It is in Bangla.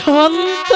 সন্ত